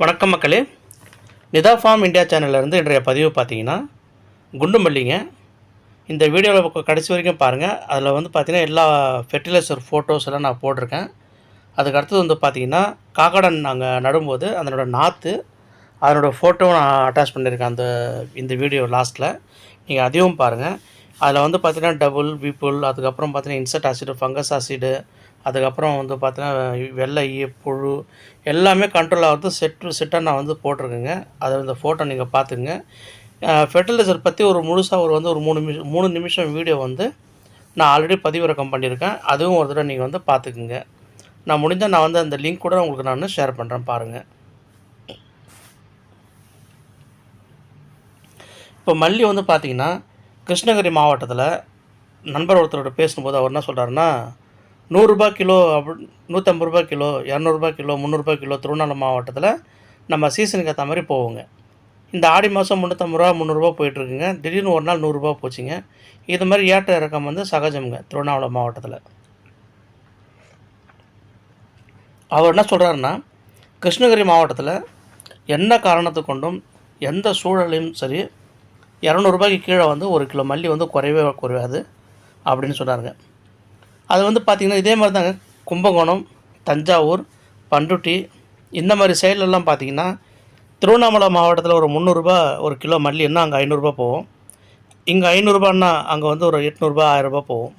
வணக்கம் மக்களே. Nita form India சேனல்லேருந்து இன்றைய பதிவு பார்த்தீங்கன்னா குண்டு மல்லிங்க இந்த வீடியோவில் கடைசி வரைக்கும் பாருங்கள் அதில் வந்து பார்த்தீங்கன்னா எல்லா ஃபெர்டிலைசர் ஃபோட்டோஸ் எல்லாம் நான் போட்டிருக்கேன். அதுக்கு அடுத்தது வந்து பார்த்தீங்கன்னா காக்கடன் நாங்கள் நடும்போது அதனோட நாற்று அதனோட ஃபோட்டோவும் நான் அட்டாச் பண்ணியிருக்கேன் அந்த இந்த வீடியோ லாஸ்ட்டில் நீங்கள் அதையும் பாருங்கள் அதில் வந்து பார்த்தீங்கன்னா டபுள் விப்புல் அதுக்கப்புறம் பார்த்தீங்கன்னா இன்செக்ட் ஆசிடு ஃபங்கஸ் ஆசிடு அதுக்கப்புறம் வந்து பார்த்தீங்கன்னா வெள்ளை ஈ, புழு எல்லாமே கண்ட்ரோல் ஆகிறது செட்டு செட்டாக நான் வந்து போட்டிருக்கேங்க. அதை இந்த ஃபோட்டோ நீங்கள் பார்த்துங்க ஃபெர்டிலைசர் பற்றி ஒரு முழுசாக ஒரு வந்து ஒரு மூணு நிமிஷம் மூணு நிமிஷம் வீடியோ வந்து நான் ஆல்ரெடி பதிவிறக்கம் பண்ணியிருக்கேன். அதுவும் ஒரு தடவை நீங்கள் வந்து பார்த்துக்குங்க. நான் முடிஞ்சால் நான் வந்து அந்த லிங்க் கூட உங்களுக்கு நான் ஷேர் பண்ணுறேன் பாருங்கள் இப்போ மல்லி வந்து பார்த்தீங்கன்னா கிருஷ்ணகிரி மாவட்டத்தில் நண்பர் ஒருத்தரோட பேசும்போது அவர் என்ன சொல்கிறாருன்னா நூறுரூபா கிலோ அப்படி நூற்றம்பது ரூபா கிலோ இரநூறுபா கிலோ முந்நூறுபா கிலோ திருவண்ணாமலை மாவட்டத்தில் நம்ம சீசனுக்கு ஏற்ற மாதிரி போவோங்க. இந்த ஆடி மாதம் முந்நூற்றம்பது ரூபா முந்நூறுரூவா போயிட்டுருக்குங்க. திடீர்னு ஒரு நாள் நூறுரூபா போச்சுங்க. இது மாதிரி ஏற்ற இறக்கம் வந்து சகஜம்ங்க திருவண்ணாமலை மாவட்டத்தில். அவர் என்ன சொல்கிறாருன்னா கிருஷ்ணகிரி மாவட்டத்தில் என்ன காரணத்தை கொண்டும் எந்த சூழலையும் சரி இரநூறுபாய்க்கு கீழே வந்து ஒரு கிலோ மல்லி வந்து குறையவே குறையாது அப்படின்னு சொன்னாருங்க அது வந்து பார்த்திங்கன்னா இதே மாதிரி தாங்க கும்பகோணம் தஞ்சாவூர் பண்ருட்டி இந்த மாதிரி சைட்லலாம் பார்த்திங்கன்னா திருவண்ணாமலை மாவட்டத்தில் ஒரு முந்நூறுரூபா ஒரு கிலோ மல்லின்னா அங்கே ஐநூறுரூபா போகும். இங்கே ஐநூறுரூபான்னா அங்கே வந்து ஒரு எட்நூறுபா ஆயிரரூபா போகும்.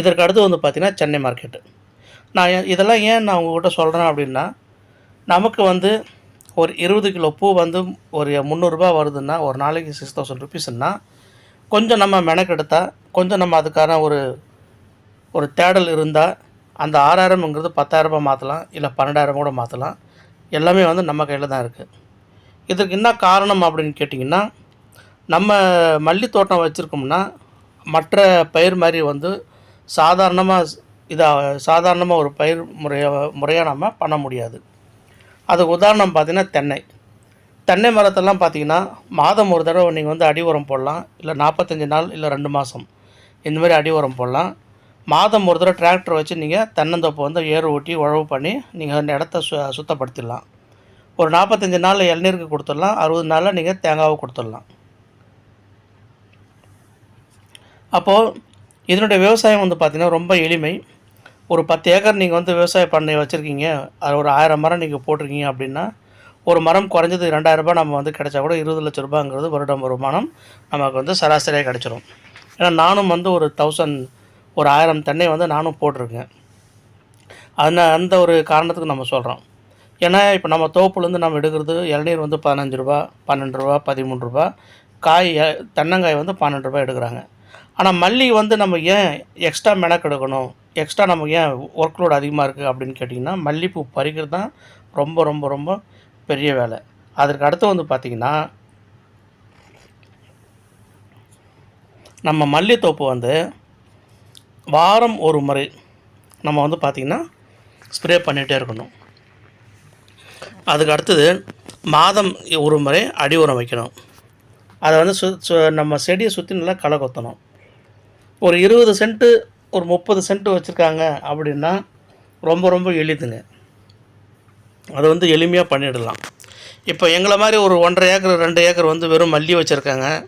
இதற்கு அடுத்து வந்து பார்த்திங்கன்னா சென்னை மார்க்கெட்டு. நான் இதெல்லாம் ஏன் நான் உங்கள்கிட்ட சொல்கிறேன் அப்படின்னா நமக்கு வந்து ஒரு இருபது கிலோ பூ வந்து ஒரு முந்நூறுரூபா வருதுன்னா ஒரு நாளைக்கு சிக்ஸ் தௌசண்ட் ருபீஸ்னா கொஞ்சம் நம்ம மெனக்கெடுத்தால் கொஞ்சம் நம்ம அதுக்கான ஒரு ஒரு தேடல் இருந்தால் அந்த ஆறாயிரம்ங்கிறது பத்தாயிரரூபா மாற்றலாம் இல்லை பன்னெண்டாயிரம் கூட மாற்றலாம் எல்லாமே வந்து நம்ம கையில் தான் இருக்குது இதுக்கு என்ன காரணம் அப்படின்னு கேட்டிங்கன்னா நம்ம மல்லி தோட்டம் வச்சுருக்கோம்னா மற்ற பயிர் மாதிரி வந்து சாதாரணமாக இதாக சாதாரணமாக ஒரு பயிர் முறையாக முறையாக நம்ம பண்ண முடியாது. அதுக்கு உதாரணம் பார்த்தீங்கன்னா தென்னை. தென்னை மரத்தெல்லாம் பார்த்தீங்கன்னா மாதம் ஒரு தடவை நீங்கள் வந்து அடி உரம் போடலாம் இல்லை நாற்பத்தஞ்சு நாள் இல்லை ரெண்டு மாதம் இந்த மாதிரி அடி உரம் போடலாம். மாதம் ஒரு தடவை டிராக்டர் வச்சு நீங்கள் தென்னந்தோப்பை வந்து ஏறு ஓட்டி உழவு பண்ணி நீங்கள் அந்த இடத்த சு சுத்தப்படுத்திடலாம். ஒரு நாற்பத்தஞ்சு நாள் இளநீருக்கு கொடுத்துடலாம். அறுபது நாளில் நீங்கள் தேங்காவை கொடுத்துடலாம். அப்போது இதனுடைய விவசாயம் வந்து பார்த்திங்கன்னா ரொம்ப எளிமை. ஒரு பத்து ஏக்கர் நீங்கள் வந்து விவசாய பண்ணை வச்சுருக்கீங்க. அது ஒரு ஆயிரம் மரம் நீங்கள் போட்டிருக்கீங்க அப்படின்னா ஒரு மரம் குறைஞ்சது ரெண்டாயிரரூபா நம்ம வந்து கிடைச்சா கூட இருபது லட்ச ரூபாங்கிறது வருடம் வருமானம் நமக்கு வந்து சராசரியாக கிடச்சிரும். ஏன்னா நானும் வந்து ஒரு தௌசண்ட் ஒரு ஆயிரம் தென்னை வந்து நானும் போட்டிருக்கேன். அந்த அந்த ஒரு காரணத்துக்கு நம்ம சொல்கிறோம் ஏன்னா இப்போ நம்ம தோப்புலேருந்து நம்ம எடுக்கிறது இளநீர் வந்து பதினஞ்சு ரூபா பன்னெண்டு ரூபா பதிமூணு ரூபா. காய் எ- தென்னங்காய் வந்து பன்னெண்டு ரூபா எடுக்கிறாங்க. ஆனால் மல்லி வந்து நம்ம ஏன் எக்ஸ்ட்ரா மெனக்கெடுக்கணும் எக்ஸ்ட்ரா நமக்கு ஏன் ஒர்க் லோட் அதிகமாக இருக்குது அப்படின்னு கேட்டிங்கன்னா மல்லிப்பூ பறிக்கிறது தான் ரொம்ப ரொம்ப ரொம்ப பெரிய வேலை. அதற்கு அடுத்து வந்து பார்த்திங்கன்னா நம்ம மல்லித்தோப்பு வந்து வாரம் ஒரு முறை நம்ம வந்து பார்த்திங்கன்னா ஸ்ப்ரே பண்ணிகிட்டே இருக்கணும். அதுக்கு அடுத்தது மாதம் ஒரு முறை அடி உரம் வைக்கணும். அதை வந்து சு சு- நம்ம செடியை சுற்றி நல்லா களை கொத்தணும். ஒரு இருபது சென்ட்டு ஒரு முப்பது சென்ட்டு வச்சுருக்காங்க அப்படின்னா ரொம்ப ரொம்ப எளிதுங்க. அது வந்து எளிமையாக பண்ணிடலாம். இப்போ எங்களை மாதிரி ஒரு ஒன்றரை ஏக்கர் ரெண்டு ஏக்கர் வந்து வெறும் மல்லி வச்சுருக்காங்க.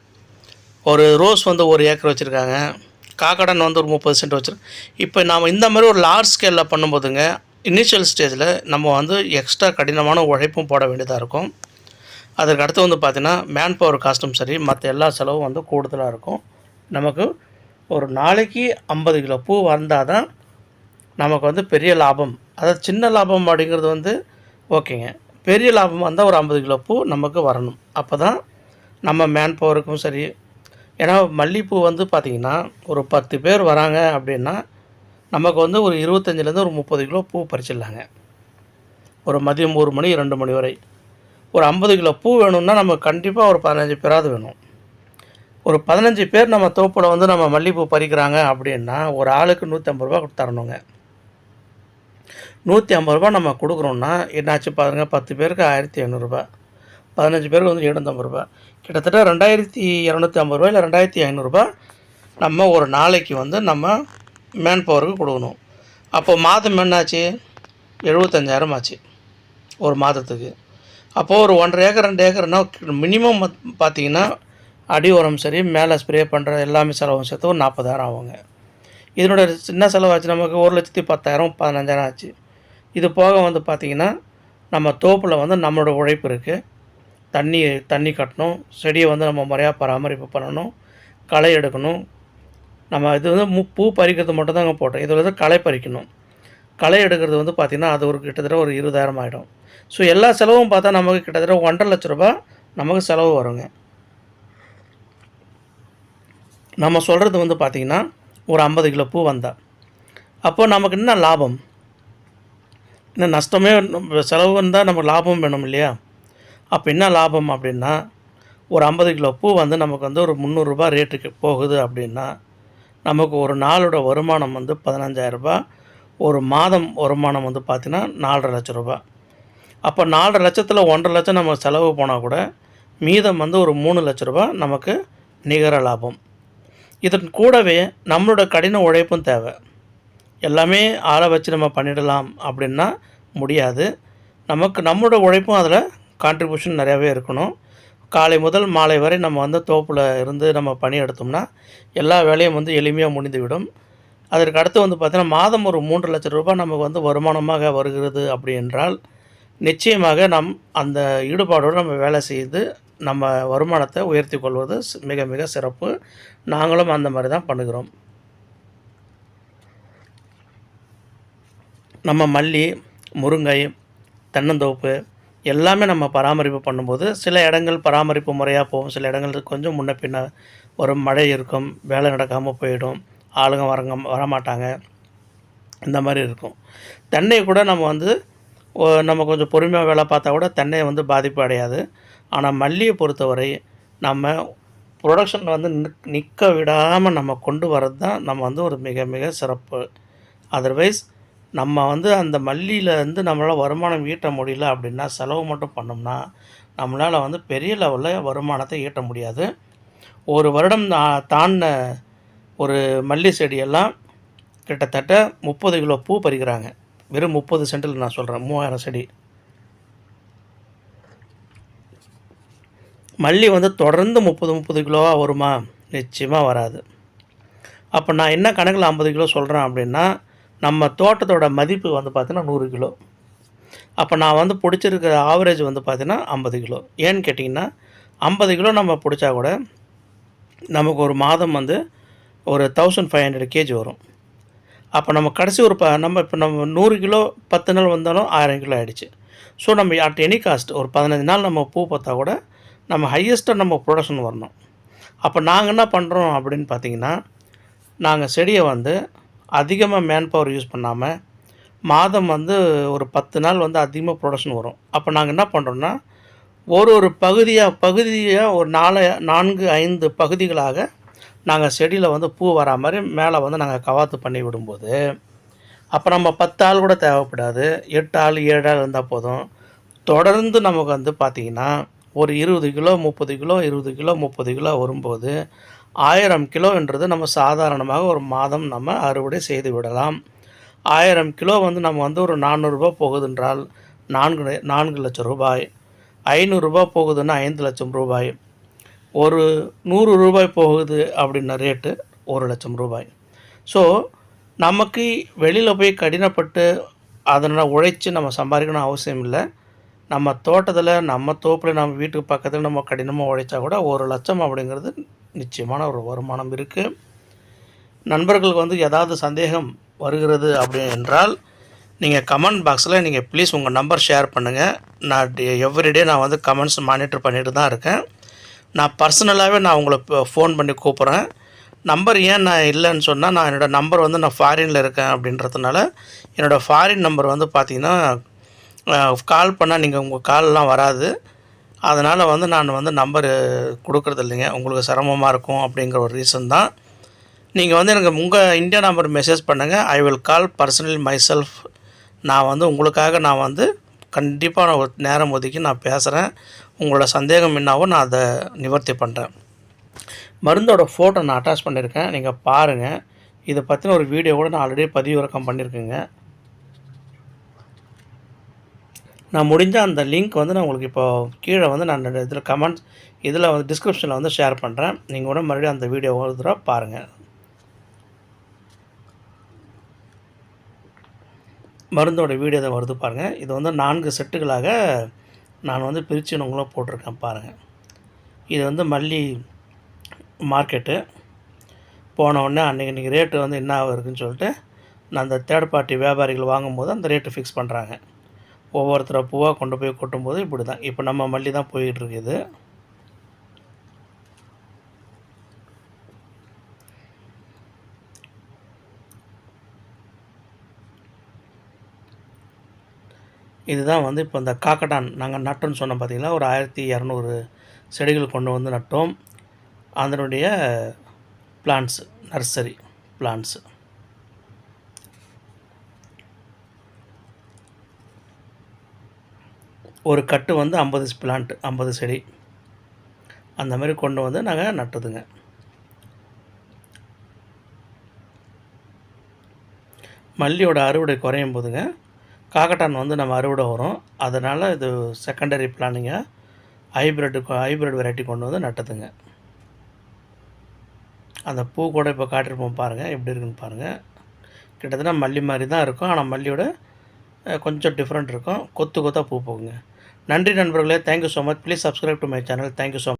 ஒரு ரோஸ் வந்து ஒரு ஏக்கர் வச்சுருக்காங்க. காக்கடன் வந்து ஒரு முப்பது சென்ட் வச்சுருக்கோம் இப்போ நாம் இந்த மாதிரி ஒரு லார்ஜ் ஸ்கேலில் பண்ணும்போதுங்க இனிஷியல் ஸ்டேஜில் நம்ம வந்து எக்ஸ்ட்ரா கடினமான உழைப்பும் போட வேண்டியதாக இருக்கும். அதுக்கு அடுத்து வந்து பார்த்திங்கன்னா மேன் பவர் காஸ்ட்டும் சரி மற்ற எல்லா செலவும் வந்து கூடுதலாக இருக்கும். நமக்கு ஒரு நாளைக்கு ஐம்பது கிலோ பூ வந்தால் தான் நமக்கு வந்து பெரிய லாபம். அதாவது சின்ன லாபம் அப்படிங்கிறது வந்து ஓகேங்க. பெரிய லாபம் வந்தால் ஒரு ஐம்பது கிலோ பூ நமக்கு வரணும். அப்போ தான் நம்ம மேன் பவருக்கும் சரி ஏன்னா மல்லிகைப்பூ வந்து பார்த்திங்கன்னா ஒரு பத்து பேர் வராங்க அப்படின்னா நமக்கு வந்து ஒரு இருபத்தஞ்சிலேருந்து ஒரு முப்பது கிலோ பூ பறிச்சிடலாங்க. ஒரு மதியம் ஒரு மணி ரெண்டு மணி வரை. ஒரு ஐம்பது கிலோ பூ வேணும்னா நமக்கு கண்டிப்பாக ஒரு பதினஞ்சு பேராவது வேணும். ஒரு பதினஞ்சு பேர் நம்ம தோப்பில் வந்து நம்ம மல்லிகைப்பூ பறிக்கிறாங்க அப்படின்னா ஒரு ஆளுக்கு நூற்றி ஐம்பது ரூபா கொடுத்தரணுங்க நூற்றி ஐம்பது ரூபா நம்ம கொடுக்குறோன்னா என்னாச்சு பாருங்கள் பத்து பேருக்கு ஆயிரத்தி ஐநூறுரூபா பதினஞ்சு பேருக்கு வந்து எழுநூற்றம்பது ரூபா கிட்டத்தட்ட ரெண்டாயிரத்தி இரநூத்தி ஐம்பது ரூபா இல்லை ரெண்டாயிரத்தி ஐநூறுரூபா நம்ம ஒரு நாளைக்கு வந்து நம்ம மேன் பவருக்கு கொடுக்கணும். அப்போது மாதம் என்னாச்சு? எழுபத்தஞ்சாயிரம் ஆச்சு. ஒரு மாதத்துக்கு. அப்போது ஒரு ஒன்றரை ஏக்கர் ரெண்டு ஏக்கர்னா மினிமம் பார்த்தீங்கன்னா அடி உரம் சரி மேலே ஸ்ப்ரே பண்ணுற எல்லாமே செலவும் சேர்த்து ஒரு நாற்பதாயிரம் ஆகுங்க. இதனோட சின்ன செலவாச்சு. நமக்கு ஒரு லட்சத்தி பத்தாயிரம் பதினஞ்சாயிரம் ஆச்சு. இது போக வந்து பார்த்திங்கன்னா நம்ம தோப்பில் வந்து நம்மளோட உழைப்பு இருக்குது தண்ணி தண்ணி கட்டணும். செடியை வந்து நம்ம முறையாக பராமரிப்பு பண்ணணும். களை எடுக்கணும். நம்ம இது வந்து மு பூ பறிக்கிறது மட்டும்தாங்க போட்டோம். இதில் வந்து களை பறிக்கணும். களை எடுக்கிறது வந்து பார்த்திங்கன்னா அது ஒரு கிட்டத்தட்ட ஒரு இருபதாயிரம் ஆகிடும் ஸோ எல்லா செலவும் பார்த்தா நமக்கு கிட்டத்தட்ட ஒன்றரை லட்ச ரூபாய் நமக்கு செலவு வருங்க. நம்ம சொல்கிறது வந்து பார்த்திங்கன்னா ஒரு ஐம்பது கிலோ பூ வந்தால் அப்போது நமக்கு என்ன லாபம்? இன்னும் நஷ்டமே செலவு வந்தால் நமக்கு லாபம் வேணும் இல்லையா? அப்போ என்ன லாபம் அப்படின்னா ஒரு ஐம்பது கிலோ பூ வந்து நமக்கு வந்து ஒரு முந்நூறுரூபா ரேட்டுக்கு போகுது அப்படின்னா நமக்கு ஒரு நாளோட வருமானம் வந்து பதினஞ்சாயிரரூபா ஒரு மாதம் வருமானம் வந்து பார்த்திங்கன்னா நாலரை லட்ச ரூபா அப்போ நாலரை லட்சத்தில் ஒன்றரை லட்சம் நம்ம செலவு போனால் கூட மீதம் வந்து ஒரு மூணு லட்ச ரூபா நமக்கு நிகர லாபம். இதன் கூடவே நம்மளோட கடின உழைப்பும் தேவை. எல்லாமே ஆளை வச்சு நம்ம பண்ணிடலாம் அப்படின்னா முடியாது. நமக்கு நம்மளோட உழைப்பும் அதில் கான்ட்ரிபியூஷன் நிறையாவே இருக்கணும். காலை முதல் மாலை வரை நம்ம வந்து தோப்பில் இருந்து நம்ம பணி எடுத்தோம்னா எல்லா வேலையும் வந்து எளிமையாக முடிந்துவிடும். அதற்கு அடுத்து வந்து பார்த்திங்கன்னா மாதம் ஒரு மூன்று லட்சம் ரூபாய் நமக்கு வந்து வருமானமாக வருகிறது அப்படி என்றால் நிச்சயமாக நம் அந்த ஈடுபாடோடு நம்ம வேலை செய்து நம்ம வருமானத்தை உயர்த்தி கொள்வது மிக மிக சிறப்பு. நாங்களும் அந்த மாதிரி தான் பண்ணுகிறோம். நம்ம மல்லி முருங்கை தென்னந்தோப்பு எல்லாமே நம்ம பராமரிப்பு பண்ணும்போது சில இடங்கள் பராமரிப்பு முறையாக போகும். சில இடங்கள் கொஞ்சம் முன்ன பின்ன ஒரு மழை இருக்கும் வேலை நடக்காமல் போயிடும் ஆளுங்க வரங்க வரமாட்டாங்க. இந்த மாதிரி இருக்கும். தென்னை கூட நம்ம வந்து நம்ம கொஞ்சம் பொறுமையாக வேலை பார்த்தா கூட தென்னை வந்து பாதிப்பு அடையாது. ஆனால் மல்லியை பொறுத்தவரை நம்ம ப்ரொடக்ஷன் வந்து நிக் நிற்க விடாமல் நம்ம கொண்டு வரது தான் நம்ம வந்து ஒரு மிக மிக சிறப்பு. அதர்வைஸ் நம்ம வந்து அந்த மல்லியிலேருந்து நம்மளால் வருமானம் ஈட்ட முடியல அப்படின்னா செலவு மட்டும் பண்ணோம்னா நம்மளால் வந்து பெரிய லெவலில் வருமானத்தை ஈட்ட முடியாது. ஒரு வருடம் தாண்டின ஒரு மல்லி செடியெல்லாம் கிட்டத்தட்ட முப்பது கிலோ பூ பறிக்கிறாங்க. வெறும் முப்பது சென்டில் நான் சொல்கிறேன் மூவாயிரம் செடி. மல்லி வந்து தொடர்ந்து முப்பது முப்பது கிலோவாக வருமா? நிச்சயமாக வராது. அப்போ நான் என்ன கணக்கில் ஐம்பது கிலோ சொல்கிறேன் அப்படின்னா நம்ம தோட்டத்தோட மதிப்பு வந்து பார்த்தீங்கன்னா நூறு கிலோ. அப்போ நான் வந்து பிடிச்சிருக்கிற ஆவரேஜ் வந்து பார்த்தீங்கன்னா ஐம்பது கிலோ. ஏன்னு கேட்டிங்கன்னா ஐம்பது கிலோ நம்ம பிடிச்சா கூட நமக்கு ஒரு மாதம் வந்து ஒரு தௌசண்ட் ஃபைவ் ஹண்ட்ரட் கேஜி வரும். அப்போ நம்ம கடைசி ஒரு ப நம்ம இப்போ நம்ம நூறு கிலோ பத்து நாள் வந்தாலும் ஆயிரம் கிலோ ஆயிடுச்சு. ஸோ நம்ம அட் எனி காஸ்ட் ஒரு பதினஞ்சு நாள் நம்ம பூ பார்த்தா கூட நம்ம ஹையஸ்ட்டாக நம்ம ப்ரொடக்ஷன் வரணும். அப்போ நாங்கள் என்ன பண்ணுறோம் அப்படின்னு பார்த்தீங்கன்னா நாங்கள் செடியை வந்து அதிகமாக மேன் பவர் யூஸ் பண்ணாமல் மாதம் வந்து ஒரு பத்து நாள் வந்து அதிகமாக ப்ரொடக்ஷன் வரும். அப்போ நாங்கள் என்ன பண்ணுறோன்னா ஒரு ஒரு பகுதியாக பகுதியாக ஒரு நாலு நான்கு ஐந்து பகுதிகளாக நாங்கள் செடியில் வந்து பூ வரா மாதிரி மேலே வந்து நாங்கள் கவாத்து பண்ணி விடும்போது அப்போ நம்ம பத்து ஆள் கூட தேவைப்படாது. எட்டு ஆள் ஏழு ஆள் இருந்தால் போதும். தொடர்ந்து நமக்கு வந்து பார்த்திங்கன்னா ஒரு இருபது கிலோ முப்பது கிலோ இருபது கிலோ முப்பது கிலோ வரும்போது ஆயிரம் கிலோன்றது நம்ம சாதாரணமாக ஒரு மாதம் நம்ம அறுவடை செய்து விடலாம். ஆயிரம் கிலோ வந்து நம்ம வந்து ஒரு நானூறுரூபா போகுதுன்றால் நான்கு நான்கு லட்சம் ரூபாய். ஐநூறுரூபா போகுதுன்னா ஐந்து லட்சம் ரூபாய். ஒரு நூறு ரூபாய் போகுது அப்படின்ன ரேட்டு ஒரு லட்சம் ரூபாய். ஸோ நமக்கு வெளியில் போய் கடினப்பட்டு அதனால் உழைச்சி நம்ம சம்பாதிக்கணும் அவசியம் இல்லை. நம்ம தோட்டத்தில் நம்ம தோப்பில் நம்ம வீட்டுக்கு பக்கத்தில் நம்ம கடினமாக உழைச்சா கூட ஒரு லட்சம் அப்படிங்கிறது நிச்சயமான ஒரு வருமானம் இருக்குது நண்பர்களுக்கு வந்து ஏதாவது சந்தேகம் வருகிறது அப்படி என்றால் நீங்கள் கமெண்ட் பாக்ஸில் நீங்கள் ப்ளீஸ் உங்கள் நம்பர் ஷேர் பண்ணுங்கள் நான் எவ்ரிடே நான் வந்து கமெண்ட்ஸ் மானிட்டர் பண்ணிட்டு தான் இருக்கேன். நான் பர்சனலாகவே நான் உங்களை ஃபோன் பண்ணி கூப்பிட்றேன். நம்பர் ஏன் நான் இல்லைன்னு சொன்னால் நான் என்னோடய நம்பர் வந்து நான் ஃபாரினில் இருக்கேன் அப்படின்றதுனால என்னோடய ஃபாரின் நம்பர் வந்து பார்த்திங்கன்னா கால் பண்ணால் நீங்கள் உங்கள் கால்லாம் வராது. அதனால் வந்து நான் வந்து நம்பரு கொடுக்குறது இல்லைங்க. உங்களுக்கு சிரமமாக இருக்கும் அப்படிங்கிற ஒரு ரீசன் தான். நீங்கள் வந்து எனக்கு உங்கள் இந்தியா நம்பர் மெசேஜ் பண்ணுங்கள் I will call personal myself நான் வந்து உங்களுக்காக நான் வந்து கண்டிப்பாக நான் ஒரு நேரம் ஒதுக்கி நான் பேசுகிறேன் உங்களோட சந்தேகம் என்னாவோ நான் அதை நிவர்த்தி பண்ணுறேன் மருந்தோட ஃபோட்டோ நான் அட்டாச் பண்ணியிருக்கேன். நீங்கள் பாருங்கள் இதை பற்றின ஒரு வீடியோ கூட நான் ஆல்ரெடி பதிவிறக்கம் பண்ணியிருக்கேங்க. நான் முடிஞ்ச அந்த லிங்க் வந்து நான் உங்களுக்கு இப்போ கீழே வந்து நான் இதில் கமெண்ட்ஸ் இதில் வந்து டிஸ்கிரிப்ஷனில் வந்து ஷேர் பண்ணுறேன் நீங்கள் கூட மறுபடியும் அந்த வீடியோ ஒரு தடவை பாருங்கள் மருந்தோட வீடியோ தான் வருது பாருங்கள் இது வந்து நான்கு செட்டுகளாக நான் வந்து பிரித்து உங்களும் போட்டிருக்கேன் பாருங்கள் இது வந்து மல்லி மார்க்கெட்டு போனவுடனே அன்றைக்கி இன்றைக்கி ரேட்டு வந்து என்ன இருக்குன்னு சொல்லிட்டு நான் அந்த தேர்ட் பார்ட்டி வியாபாரிகள் வாங்கும்போது அந்த ரேட்டு ஃபிக்ஸ் பண்ணுறாங்க ஒவ்வொருத்தரை பூவாக கொண்டு போய் கொட்டும்போது இப்படி தான் இப்போ நம்ம மல்லி தான் போய்கிட்டுருக்குது இதுதான் வந்து இப்போ இந்த காக்கட்டான் நாங்கள் நட்டோன்னு சொன்னோம் பார்த்திங்கன்னா ஒரு ஆயிரத்தி இரநூறு செடிகள் கொண்டு வந்து நட்டோம். அதனுடைய பிளான்ஸு நர்சரி பிளான்ஸு ஒரு கட்டு வந்து ஐம்பது பிளான்ட்டு ஐம்பது செடி. அந்த மாதிரி கொண்டு வந்து நாங்கள் நட்டுதுங்க. மல்லியோட அறுவடை குறையும் போதுங்க. காக்கட்டான் வந்து நம்ம அறுவடை வரும். அதனால் இது செகண்டரி பிளானிங்க ஹைப்ரிட் ஹைப்ரிட் வெரைட்டி கொண்டு வந்து நட்டதுங்க. அந்த பூ கூட இப்போ காட்டிருப்போம் பாருங்கள் எப்படி இருக்குன்னு பாருங்கள் கிட்டத்தட்ட மல்லி மாதிரி தான் இருக்கும். ஆனால் மல்லியோட கொஞ்சம் டிஃப்ரெண்ட் இருக்கும். கொத்து கொத்தாக பூ போகுங்க. நன்றி நண்பர்களே thank you so much please subscribe to my channel thank you so